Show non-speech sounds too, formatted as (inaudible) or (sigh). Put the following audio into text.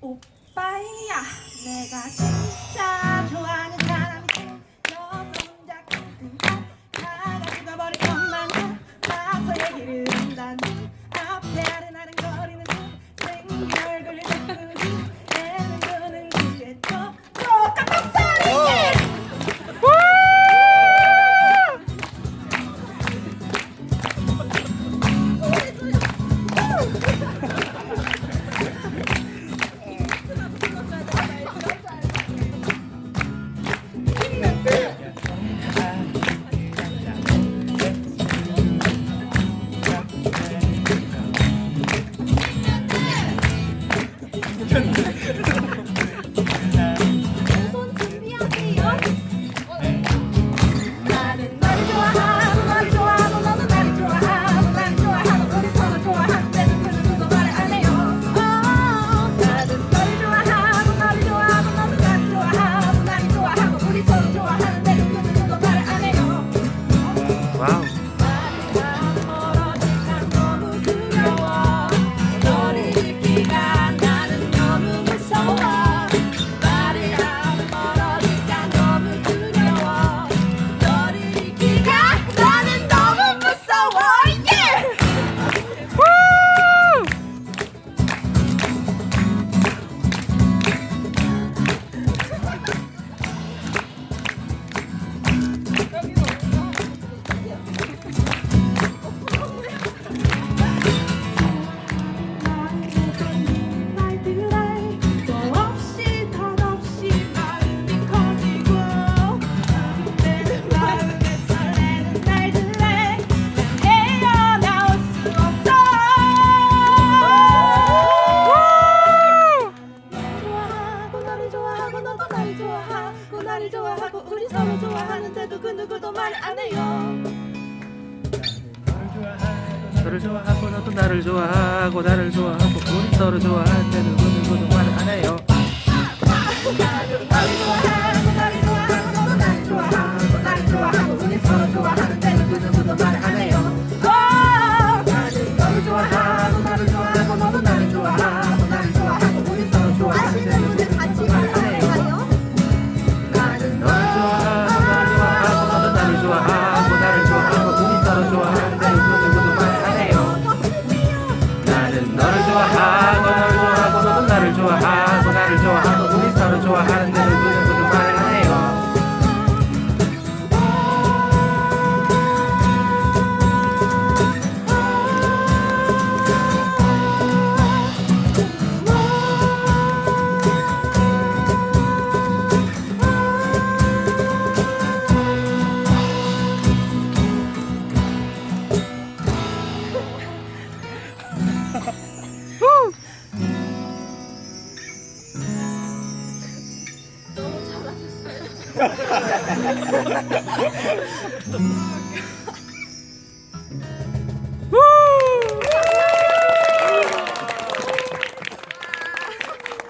오빠야, 내가 진짜 좋아. 알고 너도 나를 좋아하고 나를 좋아하고 우리 서로 좋아하는데도 그 누구도 말 안 해요. 저를 좋아하고 너도 나를 좋아하고 나를 좋아하고 우리 서로 좋아할 때도 그 the high. the (laughs) fuck? (laughs)